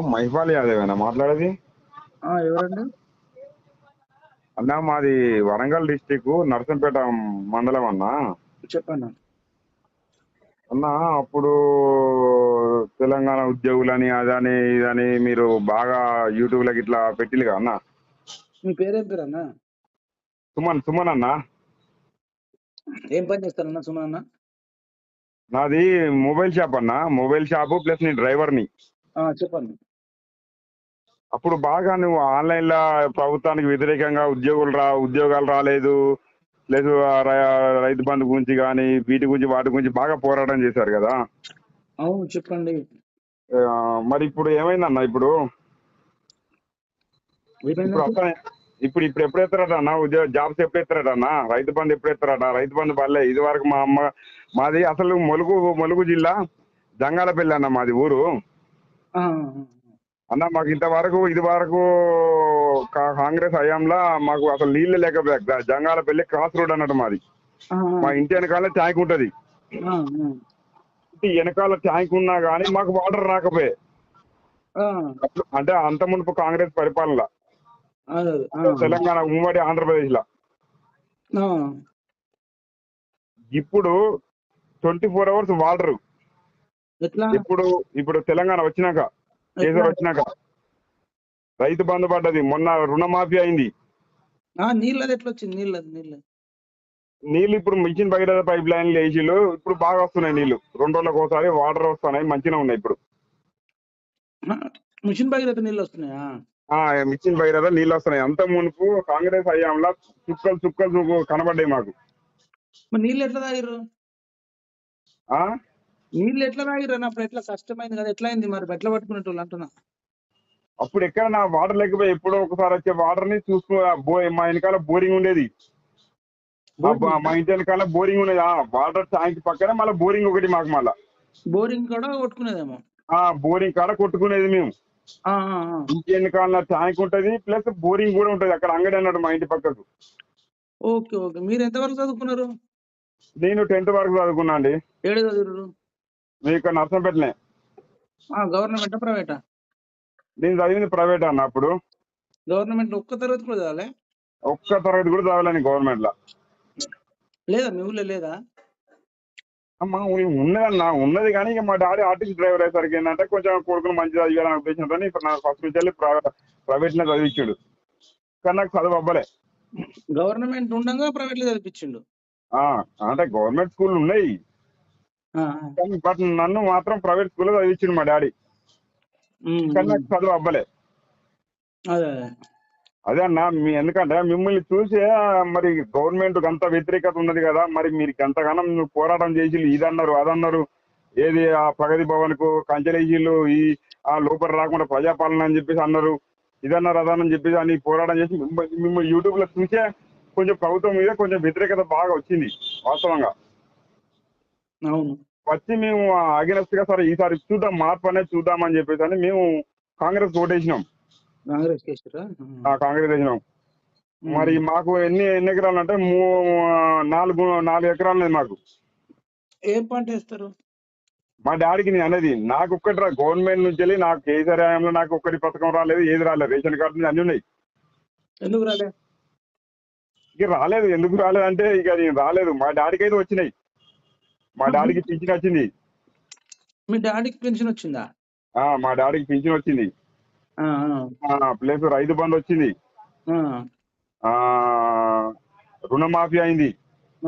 మహిపాల్ యాదవేనా మాట్లాడేది? ఆ, ఎవరండి? అన్నా మాది వరంగల్ డిస్టిక్ నర్సంపేట మండలం అన్న. చెప్పండి. అన్న అప్పుడు తెలంగాణ ఉద్యోగులని అదని ఇదని మీరు బాగా యూట్యూబ్ లకి ఇట్లా పెట్టిల్లు కదా అన్న? మీ పేరేం పేరు అన్న? సుమన్ సుమన్ అన్న. ఏం పని చేస్తారన్న సుమన్ అన్న? నాది మొబైల్ షాప్ అన్న. మొబైల్ షాప్ ప్లస్ నేను డ్రైవర్ని. చెప్పండి. అప్పుడు బాగా నువ్వు ఆన్లైన్లో ప్రభుత్వానికి వ్యతిరేకంగా ఉద్యోగులు రా ఉద్యోగాలు రాలేదు. లేదు రైతు బంధు గురించి కానీ వీటి గురించి వాటి గురించి బాగా పోరాటం చేశారు కదా. అవును చెప్పండి. మరి ఇప్పుడు ఏమైందన్న ఇప్పుడు? ఇప్పుడు ఇప్పుడు ఇప్పుడు ఎప్పుడు ఎత్తారట అన్న ఉద్యోగ జాబ్స్ ఎప్పుడు ఎత్తారట అన్న రైతు బంధు ఎప్పుడు ఎత్తారట? రైతు బంధు పర్లే ఇది వరకు మా అమ్మ మాది అసలు ములుగు ములుగు జిల్లా జంగాలపల్లి అన్న మాది ఊరు. అన్న మాకు ఇంతవరకు ఇది వరకు కాంగ్రెస్ హయాంలో మాకు అసలు నీళ్ళు లేకపోయా జంగాలపల్లి క్రాస్ రోడ్ అన్నట్టు మాది. మా ఇంటి వెనకాల ట్యాంక్ ఉంటది. వెనకాల ట్యాంక్ ఉన్నా గానీ మాకు వాటర్ రాకపోయే. అంటే అంత మునుపు కాంగ్రెస్ పరిపాలన. తెలంగాణ ఉమ్మడి ఆంధ్రప్రదేశ్లో ఇప్పుడు ట్వంటీ ఫోర్ అవర్స్ వాటర్. ఇప్పుడు ఇప్పుడు తెలంగాణ వచ్చినాక కేసీఆర్ వచ్చినాక రైతు బంధు పడ్డది. మొన్న రుణమాఫీ అయింది. నీళ్ళది ఎట్లా వచ్చింది నీళ్ళది. నీళ్ళు నీళ్ళు ఇప్పుడు మిషన్ భగీరథ పైప్ లైన్లు వేసిళ్ళు. ఇప్పుడు బాగా వస్తున్నాయి నీళ్ళు రెండు రోజులకు ఒకసారి వాటర్ వస్తున్నాయి. మంచిగా ఉన్నాయి ఇప్పుడు. మిషన్ భగీరథ నీళ్ళు వస్తున్నాయా? మిషన్ భగీరథ నీళ్ళు వస్తున్నాయి. అంత మునుపు కాంగ్రెస్ హయాంలో చుక్కలు చుక్కలు కనబడ్డాయి మాకు. నీళ్ళు ఎట్లా తాగిర్రు? ఆ? నీళ్ళు ఎట్లా అన్న? అప్పుడు ఎట్లా? కష్టమైంది కదా ఎట్లా అయింది మరి? ఎట్లా పట్టుకునేటోళ్ళు అంటున్నా. అప్పుడు ఎక్కడ నా వాటర్ లేకపోయి ఎప్పుడో ఒకసారి వచ్చే వాటర్ని చూసుకో ఆ బో మా వెనకాల బోరింగ్ ఉండేది. మా ఇంటి వెనకాల బోరింగ్ ఉండేది. ఆ వాటర్ ట్యాంక్ పక్కన మళ్ళీ బోరింగ్ ఒకటి మాకు మళ్ళా. బోరింగ్ కూడా కొట్టుకునేదేమో? ఆ బోరింగ్ కాడ కొట్టుకునేది మేము. ఇంటి వెనకాల ట్యాంక్ ఉంటది ప్లస్ బోరింగ్ కూడా ఉంటది. అక్కడ అంగడి అన్నాడు మా ఇంటి పక్కకు. Okay okay. మీరు ఎంతవరకు చదువుకున్నారు? నేను టెన్త్ వరకు చదువుకున్నా అండి. ఏడు చదువురు ఇక్కడ నర్సంపేటనే? గవర్నమెంట్ ప్రైవేటా? నేను చదివింది ప్రైవేట్ అన్న అప్పుడు. గవర్నమెంట్ ఒక్క తరగతి కూడా చదవాలి? ఒక్క తరగతి కూడా చదవలేని గవర్నమెంట్లో లేదా? మీ ఊళ్ళో లేదా? అమ్మా ఉన్నదన్న ఉన్నది కానీ ఇక మా డాడీ ఆర్టీసీ డ్రైవర్ అయ్యేసరికి ఏంటంటే కొంచెం కొడుకును మంచి చదివాలని ఉద్దేశంతో ఇప్పుడు నాకు ఫస్ట్ నుంచి వెళ్ళి ప్రైవేట్లో చదివించాడు. కానీ నాకు చదువు అవ్వలే. గవర్నమెంట్ ఉండగా ప్రైవేట్లో చదివించిండు? ఆ, అంటే గవర్నమెంట్ స్కూల్ ఉన్నాయి. బట్ నన్ను మాత్రం ప్రైవేట్ స్కూల్లో చదివించిండు మా డాడీ. కానీ నాకు చదువు అవ్వలే. అదే అన్న మీ ఎందుకంటే మిమ్మల్ని చూసే మరి గవర్నమెంట్ అంత వ్యతిరేకత ఉన్నది కదా మరి మీరు ఎంతగానం పోరాటం చేసి ఇదన్నారు అదన్నారు ఏది ఆ ప్రగతి భవన్కు కంచెలేసిళ్ళు ఈ ఆ లోపల రాకుండా ప్రజాపాలన అని చెప్పేసి అన్నారు ఇదన్నారు అదన్నారు చెప్పేసి అని పోరాటం చేసి మిమ్మ- మిమ్మల్ని యూట్యూబ్లో చూసే కొంచెం ప్రభుత్వం మీద కొంచెం వ్యతిరేకత బాగా వచ్చింది వాస్తవంగా. అవును. వచ్చి మేము అగెనెస్ట్గా సరే ఈసారి చూద్దాం మార్పు అనేది చూద్దాం అని చెప్పేసి అని మేము కాంగ్రెస్ ఓటేసినాం. కాంగ్రెస్ కాంగ్రెస్ వేసినాం మరి మాకు ఎన్ని ఎన్ని ఎకరాలు అంటే మూ- నాలుగు నాలుగు ఎకరాలు ఉన్నది మాకు. ఏం పంట వేస్తారు? మా డాడీకి నేను అనేది నాకు ఒక్కటి రా గవర్నమెంట్ నుంచి వెళ్ళి నాకు కేసీఆర్ హయాంలో నాకు ఒక్కటి పథకం రాలేదు ఏది రాలేదు రేషన్ కార్డు అన్ని ఉన్నాయి. ఎందుకు రాలే? ఇక రాలేదు ఎందుకు రాలేదు అంటే ఇక రాలేదు. మా డాడీకి అయితే వచ్చినాయి. మా డాడీకి పింఛన్ వచ్చింది. మీ డాడీకి పెన్షన్ వచ్చిందా? ఆ మా డాడీకి పింఛన్ వచ్చింది. ఆ, ఆ, ప్లస్ రైతు బంధు వచ్చింది. ఆ, ఆ రుణమాఫీ అయింది.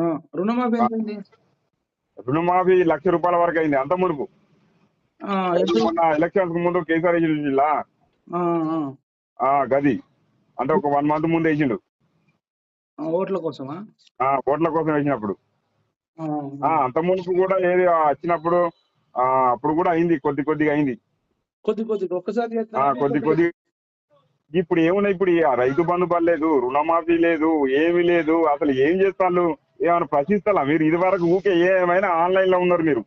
ఆ. రుణమాఫీ ఎంతైంది రుణమాఫీ లక్ష రూపాయల వరకు అయింది అంత మునుపు. ఆ, ఎంత- మొన్న ఎలక్షన్స్ ముందు కేసీఆర్ జిల్లా ఆ, ఆ. ఆ గది. అంటే ఒక వన్ మంత్ ముందు వేసిండు. ఆ, ఓట్ల కోసమా? ఆ ఓట్ల కోసం వేసినప్పుడు. అంత మునుపు కూడా ఏది వచ్చినప్పుడు అప్పుడు కూడా అయింది కొద్ది కొద్దిగా అయింది. కొద్ది కొద్ది ఒక్కసారి? కొద్ది కొద్ది ఇప్పుడు ఏమున్నాయి ఇప్పుడు రైతు బంధు పడలేదు రుణమాఫీ లేదు ఏమీ లేదు అసలు ఏం చేస్తాను ఏమైనా ప్రశ్నిస్తారా మీరు ఇది వరకు ఊకే ఏమైనా ఆన్లైన్లో ఉన్నారు మీరు.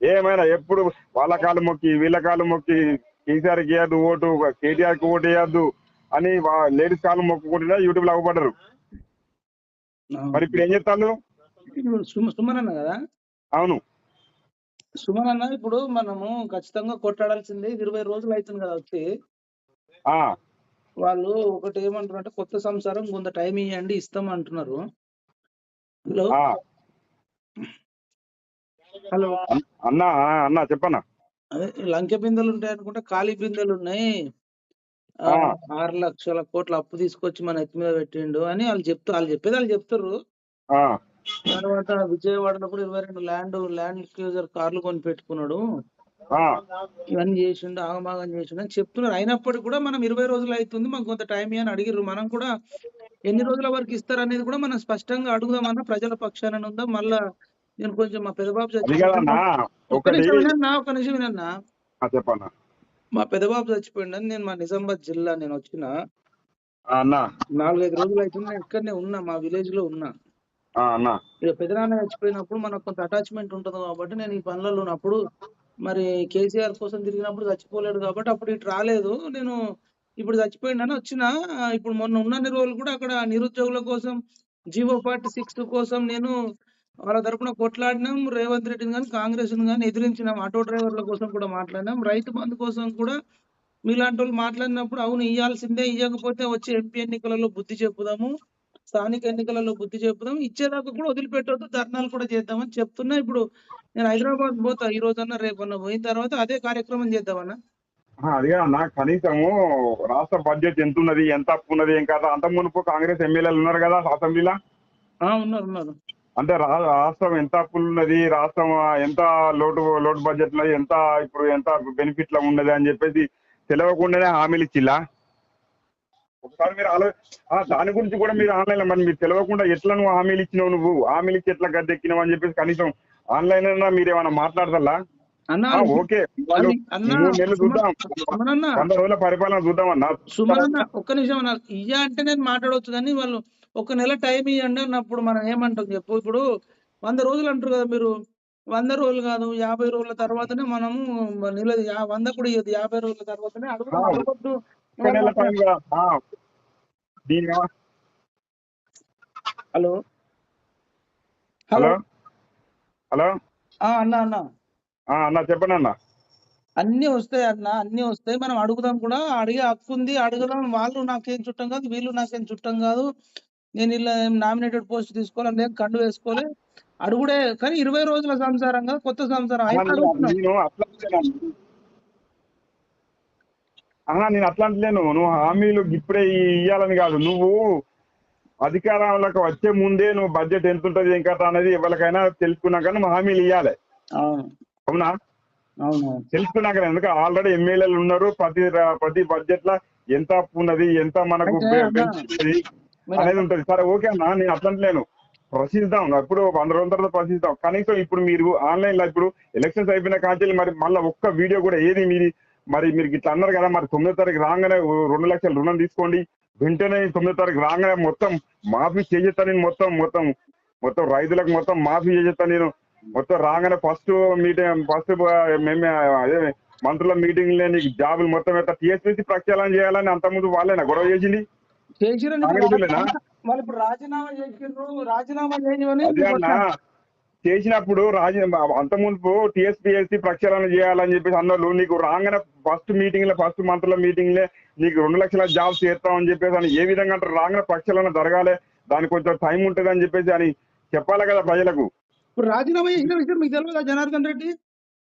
ఏమైనా ఎప్పుడు వాళ్ళ కాలు మొక్కి వీళ్ళ కాలు మొక్కి కేసీఆర్కి వేయద్దు ఓటు కేటీఆర్కి ఓటు వేయద్దు అని లేడీస్ కాలు మొక్కుకుంటున్నా యూట్యూబ్లో అవ్వబడరు ఆ. మరి ఇప్పుడు ఏం చేస్తాను ఇప్పుడు సుమ- సుమన్ అన్న కదా? అవును. సుమన్ అన్న ఇప్పుడు మనము ఖచ్చితంగా కొట్లాడాల్సిందే ఇది ఇరవై రోజులు అవుతుంది కదా వచ్చి. వాళ్ళు ఒకటి ఏమంటారు అంటే కొత్త సంసారం కొంత టైం ఇవ్వండి ఇస్తాం అంటున్నారు. హలో? హలో? అన్- అన్నా అన్నా చెప్పన్నా. అదే లంకె బిందెలు ఉంటాయి అనుకుంటే ఖాళీ బిందెలు ఉన్నాయి. ఆరు లక్షల కోట్ల అప్పు తీసుకొచ్చి మన ఎత్తి మీద పెట్టిండు అని వాళ్ళు చెప్తూ వాళ్ళు చెప్పేది వాళ్ళు చెప్తారు. తర్వాత విజయవాడలో కూడా ఇరవై రెండు ల్యాండ్ ల్యాండ్ క్రూజర్ కార్లు కొని పెట్టుకున్నాడు ఇవన్నీ చేసిండు ఆగమాగం చేసిండు అని చెప్తున్నారు. అయినప్పటికీ కూడా మనం ఇరవై రోజులు అవుతుంది మాకు కొంత టైం అని అడిగిర్రు. మనం కూడా ఎన్ని రోజుల వరకు ఇస్తారు అనేది కూడా మనం స్పష్టంగా అడుగుదామన్నా ప్రజల పక్షాన ఉందా? మళ్ళా నేను కొంచెం మా పెదబాబు ఒకటి నిమిషం వినన్నా చెప్పన్నా. మా పెదబాబు చచ్చిపోయిండని నేను మా నిజామాబాద్ జిల్లా నేను వచ్చిన నాలుగైదు రోజులు అవుతుంది నేను ఇక్కడనే ఉన్నా మా విలేజ్లో ఉన్నా. అన్నా. ఇక పెదనాన్న చచ్చిపోయినప్పుడు మనకు కొంత అటాచ్మెంట్ ఉంటుంది కాబట్టి నేను ఈ పనులలో ఉన్నప్పుడు మరి కేసీఆర్ కోసం తిరిగినప్పుడు చచ్చిపోలేడు కాబట్టి అప్పుడు ఇటు రాలేదు. నేను ఇప్పుడు చచ్చిపోయిండని వచ్చిన ఇప్పుడు మొన్న ఉన్నన్ని రోజులు కూడా అక్కడ నిరుద్యోగుల కోసం జీవో పార్టీ సిక్స్ కోసం నేను వాళ్ళ తరపున కొట్లాడినాం. రేవంత్ రెడ్డిని కానీ కాంగ్రెస్ కానీ ఎదిరించినాం. ఆటో డ్రైవర్ల కోసం కూడా మాట్లాడినాం. రైతు బంధు కోసం కూడా మీలాంటి వాళ్ళు మాట్లాడినప్పుడు అవును ఇవ్వాల్సిందే ఇవ్వకపోతే వచ్చే ఎంపీ ఎన్నికలలో బుద్ధి చెప్పుదాము. స్థానిక ఎన్నికలలో బుద్ధి చెప్పుదాం. ఇచ్చేదాకా కూడా వదిలిపెట్టొద్దు. ధర్నాలు కూడా చేద్దామని చెప్తున్నా. ఇప్పుడు నేను హైదరాబాద్ పోతా ఈ రోజన్నా రేపన్నా పోయిన తర్వాత అదే కార్యక్రమం చేద్దామన్నా. ఆ, అది అన్నా. కనీసము రాష్ట్ర బడ్జెట్ ఎంత ఉన్నది ఎంత అప్పు ఉన్నది ఏం కదా. అంత మునుపు కాంగ్రెస్ ఎమ్మెల్యేలు ఉన్నారు కదా అసెంబ్లీలో? ఉన్నారు ఉన్నారు. అంటే రాష్ట్రం ఎంత అప్పులు ఉన్నది రాష్ట్రం ఎంత లోటు లోటు బడ్జెట్లో ఎంత ఇప్పుడు ఎంత బెనిఫిట్లో ఉన్నది అని చెప్పేసి తెలియకుండానే హామీలు ఇచ్చిల్లా ఒకసారి మీరు ఆలో దాని గురించి కూడా మీరు ఆన్లైన్ మరి మీరు తెలియకుండా ఎట్లా నువ్వు హామీలు ఇచ్చినావు నువ్వు? హామీలు ఇచ్చి ఎట్లా గద్దెక్కినావు అని చెప్పేసి కనీసం ఆన్లైన్ అయినా మీరు ఏమైనా మాట్లాడదల్లా అన్న ఓకే. వాళ్ళు అన్న మూడు నెలలు చూద్దాం. సుమనన్న. వంద రోజుల పరిపాలన సుమనన్న ఒక్క నిమిషం అన్న. ఇయ్య అంటే నేను మాట్లాడవచ్చు కానీ వాళ్ళు ఒక నెల టైం ఇవ్వండి అన్నప్పుడు మనం ఏమంటాం చెప్పు? ఇప్పుడు వంద రోజులు అంటారు కదా మీరు. వంద రోజులు కాదు యాభై రోజుల తర్వాతనే మనము నెల యా- వంద కూడా ఇయ్యదు యాభై రోజుల తర్వాతనే అడుగుదాం. హలో. హలో. హలో. అన్న అన్న. అన్న చెప్పండి అన్న. అన్ని వస్తాయి అన్న. అన్ని వస్తాయి. మనం అడుగుదాం కూడా. అడిగే హక్కు ఉంది. అడుగుదాం. వాళ్ళు నాకేం చుట్టం కాదు. వీళ్ళు నాకేం చుట్టం కాదు. నేను ఇలా నామినేటెడ్ పోస్ట్ తీసుకోవాలి నేను కండు వేసుకోలే. అడుగుడే. కానీ ఇరవై రోజుల సంసారం కదా కొత్త సంసారం. అయితే అన్న, అడుగుతున్నాం నేను అట్లా అంటలేను. ఆహా నేను అట్లా అంటలేను నువ్వు హామీలు ఇప్పుడే ఇయ్యాలని కాదు. నువ్వు అధికారంలోకి వచ్చే ముందే నువ్వు బడ్జెట్ ఎంత ఉంటుంది ఏం కథ అనేది ఎవరికైనా తెలుసుకున్నాక నువ్వు హామీలు ఇవ్వాలి అవును. అవునా? అవును. తెలుసుకున్నాక ఎందుకు? ఆల్రెడీ ఎమ్మెల్యేలు ఉన్నారు. ప్రతి ప్రతి బడ్జెట్లో ఎంత అప్పు ఉన్నది ఎంత మనకు అన్న, అనేది ఉంటది. సరే ఓకే అన్న నేను అట్లా అంటలేను ప్రశ్నిద్దాం. ఇప్పుడు వంద రోజుల తర్వాత ప్రశ్నిద్దాం. కనీసం ఇప్పుడు మీరు ఆన్లైన్లో ఇప్పుడు ఎలక్షన్స్ అయిపోయిన కాంచెల్లి మరి మళ్ళీ ఒక్క వీడియో కూడా ఏది మీది? మరి మీరు ఇట్లా అన్నారు కదా మరి తొమ్మిదో తారీఖు రాగానే రెండు లక్షల రుణం తీసుకోండి. వెంటనే తొమ్మిదో తారీఖు రాగానే మొత్తం మాఫీ చేసేస్తా నేను మొత్తం మొత్తం మొత్తం రైతులకు మొత్తం మాఫీ చేసేస్తా నేను. మొత్తం రాగానే ఫస్ట్ మీటింగ్ ఫస్ట్ మేమే అదే మంత్రుల మీటింగ్లో నీకు జాబులు మొత్తం ఎట్లా టీఎస్పీసీ ప్రక్షాళన చేయాలని అంతకుముందు వాళ్ళేనా గొడవ చేసింది? చేసిరని? వాళ్ళు ఇప్పుడు రాజీనామా చేసిండ్రు రాజీనామా అన్న. చేసినప్పుడు రాజీ అంత ముందు టీఎస్పీఎస్సీ ప్రక్షాళన చేయాలని చెప్పేసి అన్నారు. నీకు రాగానే ఫస్ట్ మీటింగ్లో ఫస్ట్ మంత్రుల మీటింగ్లో నీకు రెండు లక్షల జాబ్స్ చేస్తామని చెప్పేసి అని ఏ విధంగా అంటారు రాగానే ప్రక్షాళన జరగాలి దానికి కొంచెం టైం ఉంటుంది అని చెప్పేసి అని చెప్పాలి కదా ప్రజలకు. ఇప్పుడు రాజీనామా చేసిన విషయం మీకు తెలియదా జనార్దన్ రెడ్డి?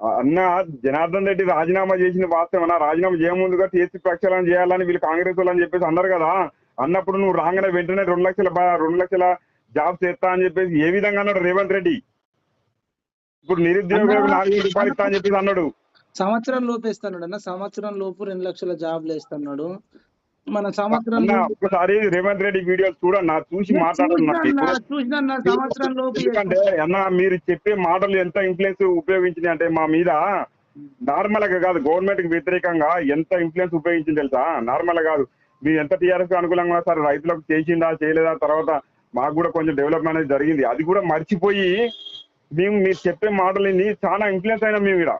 అన్న జనార్దన్ రెడ్డి రాజీనామా చేసిన వాస్తవనా రాజీనామా చేయముందుగా టీఎస్పీ ప్రక్షాళన చేయాలని వీళ్ళు కాంగ్రెస్ వాళ్ళు అని చెప్పేసి అన్నారు కదా. అన్నప్పుడు నువ్వు రాగానే వెంటనే రెండు లక్షల బా- రెండు లక్షల జాబ్స్ చేస్తా అని చెప్పేసి ఏ విధంగా అన్నాడు రేవంత్ రెడ్డి? ఇప్పుడు నిరుద్యోగులకు అన్నా, నాలుగు వేల రూపాయలు ఇస్తా అని చెప్పేసి అన్నాడు. సంవత్సరం లోపు వేస్తున్నాడు అన్న. సంవత్సరం లోపు రెండు లక్షల జాబ్లు వేస్తున్నాడు మన సంవత్సరం ఒక్కసారి రేవంత్ రెడ్డి వీడియోలు చూడన్నా చూసి మాట్లాడుతున్నా అన్న ఎందుకంటే మీరు చెప్పే మాటలు ఎంత ఇన్ఫ్లుయెన్స్ ఉపయోగించినాయి అంటే మా మీద నార్మల్గా కాదు గవర్నమెంట్కి వ్యతిరేకంగా ఎంత ఇన్ఫ్లుయెన్స్ ఉపయోగించింది తెలుసా? నార్మల్గా కాదు. మీరు ఎంత టీఆర్ఎస్ అనుకూలంగా సరే రైతులకు చేసిందా చేయలేదా తర్వాత మాకు కూడా కొంచెం డెవలప్మెంట్ అనేది జరిగింది. అది కూడా మర్చిపోయి మేము మీరు చెప్పే మాటలని చాలా ఇన్ఫ్లుయెన్స్ అయినా మేము ఇక్కడ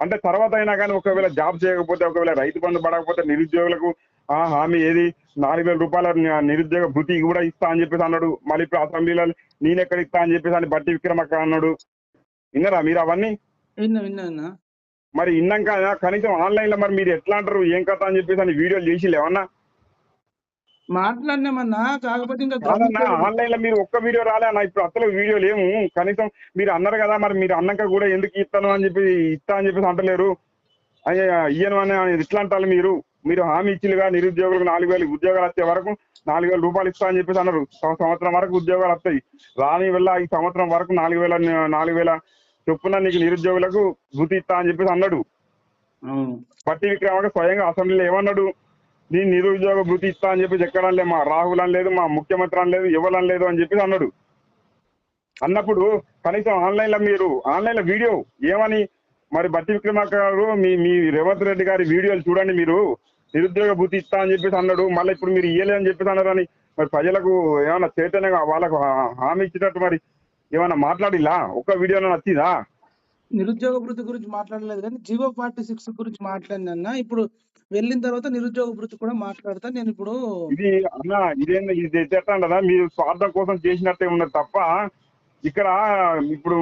అంటే తర్వాత అయినా కానీ ఒకవేళ జాబ్ చేయకపోతే ఒకవేళ రైతు బంధు పడకపోతే నిరుద్యోగులకు ఆ హామీ ఏది? నాలుగు వేల రూపాయల నిరుద్యోగ భృతి కూడా ఇస్తా అని చెప్పేసి అన్నాడు. మళ్ళీ ఇప్పుడు అసెంబ్లీలో నేను ఎక్కడ ఇస్తా అని చెప్పేసి అని బట్టి విక్రమక్క అన్నాడు. విన్నారా మీరు అవన్నీ? విన్నా విన్నా విన్నా. మరి ఇన్నాక కనీసం ఆన్లైన్లో మరి మీరు ఎట్లా అంటారు? ఏం కథ అని చెప్పేసి అని వీడియోలు చేసి ఏమన్నా మాట్లాడినామన్నా కాకపోతే ఇంకా ఆన్లైన్లో మీరు ఒక్క వీడియో రాలే అన్న ఇప్పుడు అసలు వీడియో లేవు. కనీసం మీరు అన్నారు కదా మరి మీరు అన్నాక కూడా ఎందుకు ఇస్తాను అని చెప్పి ఇస్తా అని చెప్పేసి అంటలేరు. అయ్యా ఇయ్యను అని ఎట్లా అంటారు మీరు. మీరు హామీ ఇచ్చిలుగా నిరుద్యోగులకు నాలుగు వేలు ఉద్యోగాలు వచ్చే వరకు నాలుగు వేల రూపాయలు ఇస్తా అని చెప్పేసి అన్నారు. సంవత్సరం వరకు ఉద్యోగాలు వస్తాయి. రాని వల్ల ఈ సంవత్సరం వరకు నాలుగు వేల నాలుగు వేల చొప్పున నీకు నిరుద్యోగులకు భృతి ఇస్తా అని చెప్పేసి అన్నాడు. పట్టి విక్రమార్క స్వయంగా అసెంబ్లీలో ఏమన్నాడు? నేను నిరుద్యోగ భృతి ఇస్తా అని చెప్పి ఎక్కడ లేదు. మా రాహుల్ అని లేదు మా ముఖ్యమంత్రి అని లేదు ఇవ్వాలని లేదు అని చెప్పేసి అన్నాడు. అన్నప్పుడు కనీసం ఆన్లైన్లో మీరు ఆన్లైన్లో వీడియో ఏమని? మరి బట్టి విక్రమార్క గారు మీ మీ రేవంత్ రెడ్డి గారి వీడియోలు చూడండి మీరు. నిరుద్యోగ భూతి ఇస్తా అని చెప్పేసి అన్నాడు. మళ్ళీ ఇప్పుడు మీరు ఇయ్యలే అని చెప్పేసి అన్నారు అని మరి ప్రజలకు ఏమైనా చైతన్యంగా వాళ్ళకు హామీ ఇచ్చినట్టు మరి ఏమైనా మాట్లాడిలా? ఒక్క వీడియో నచ్చిందా? నిరుద్యోగ భృతి గురించి మాట్లాడలేదు కానీ జీవో ఫార్టీ సిక్స్ గురించి మాట్లాడినా ఇప్పుడు వెళ్ళిన తర్వాత నిరుద్యోగ వృత్తి కూడా మాట్లాడతా నేను ఇప్పుడు ఇది అన్న ఇదేంది ఇది ఎట్లా మీరు స్వార్థం కోసం చేసినట్టే ఉన్నది తప్ప ఇక్కడ ఇప్పుడు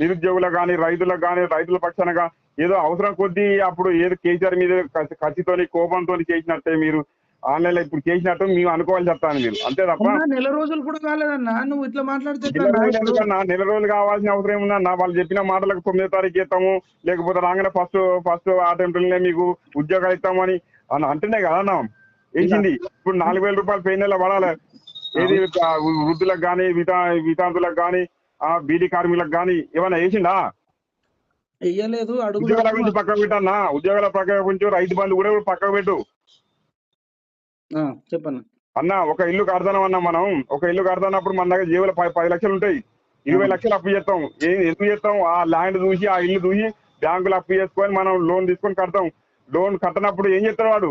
నిరుద్యోగులకు కానీ రైతులకు కానీ రైతుల పక్షానగా ఏదో అవసరం కొద్దీ అప్పుడు ఏదో కేసీఆర్ మీద కసి- కసితోని కోపంతో చేసినట్టే మీరు. ఆన్లైన్లో ఇప్పుడు చేసినట్టు మేము అనుకోవాలి చెప్తాను మీరు అంతే తప్ప నెల రోజులు కూడా కాలేదన్నా? నువ్వు ఇట్లా మాట్లాడితే నెల? రోజులు కావాల్సిన అవసరం ఏముందన్న వాళ్ళు చెప్పిన మాటలకు తొమ్మిదో తారీఖు ఇస్తాము లేకపోతే రాగానే ఫస్ట్ ఫస్ట్ అటెంప్ట్లనే మీకు ఉద్యోగాలు ఇస్తాము అని అంటేనే కదా అన్న. వేసింది ఇప్పుడు నాలుగు వేల రూపాయలు పై నెల పడాలి. ఏది ఆ వృద్ధులకు కానీ వితా వితాంతులకు కానీ ఆ బీడీ కార్మికులకు కానీ ఏమైనా వేసిందా వెయ్యలేదు అడుగు ఉద్యోగాల గురించి పక్కకు పెట్టన్నా ఉద్యోగాల పక్కకు గురించి రైతు బంధు కూడా పక్కకు పెట్టు. ఆ, చెప్పన్నా అన్న ఒక ఇల్లు కడతాం అన్న మనం. ఒక ఇల్లు కడతానప్పుడు మన దగ్గర జీవుల పది పది లక్షలు ఉంటాయి. ఇరవై లక్షలు అప్పు చేస్తాం. ఏ ఎందుకు చేస్తాం? ఆ ల్యాండ్ చూసి ఆ ఇల్లు చూసి బ్యాంకులు అప్పు చేసుకొని మనం లోన్ తీసుకొని కడతాం. లోన్ కట్టనప్పుడు ఏం చేస్తాడు వాడు?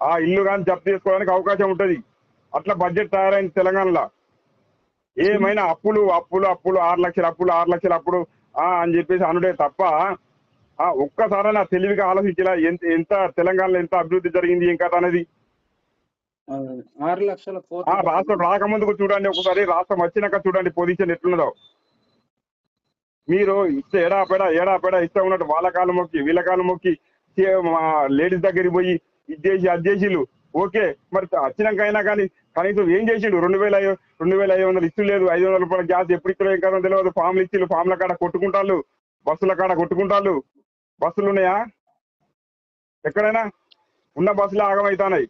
ఆ ఇల్లు కానీ జప్తు చేసుకోవడానికి అవకాశం ఉంటది. అట్లా బడ్జెట్ తయారైంది తెలంగాణలో. ఏమైనా అప్పులు అప్పులు అప్పులు ఆరు లక్షల అప్పులు ఆరు లక్షల అప్పులు ఆ అని చెప్పేసి అనుడే తప్ప ఆ ఒక్కసారి నా తెలివిగా ఆలోచించేలా ఎంత ఎంత తెలంగాణలో ఎంత అభివృద్ధి జరిగింది ఏం కథ అనేది ఆరు లక్షల ఆ రాష్ట్రం రాకముందుకు చూడండి ఒకసారి రాష్ట్రం వచ్చినాక చూడండి పొజిషన్ ఎట్లున్నదో. మీరు ఇస్తే ఏడా పెడా ఏడా పెడా ఇష్టం ఉన్నట్టు వాళ్ళ కాలం మొక్కి వీళ్ళ కాలం మొక్కి లేడీస్ దగ్గరికి పోయి ఇది చేసి అది చేసిళ్ళు. ఓకే మరి వచ్చినాక అయినా కానీ కనీసం ఏం చేసిండు? రెండు వేల రెండు వేల ఐదు వందలు ఇస్తులేదు ఐదు వందల రూపాయల గ్యాస్ ఎప్పుడు ఇస్తారో ఏం కదా తెలియదు ఫామ్లు ఇచ్చిళ్ళు ఫామ్ల కాడ కొట్టుకుంటాళ్ళు బస్సుల కాడ కొట్టుకుంటాళ్ళు. బస్సులు ఉన్నాయా? ఎక్కడైనా? ఉన్న బస్సులు ఆగమవుతానాయి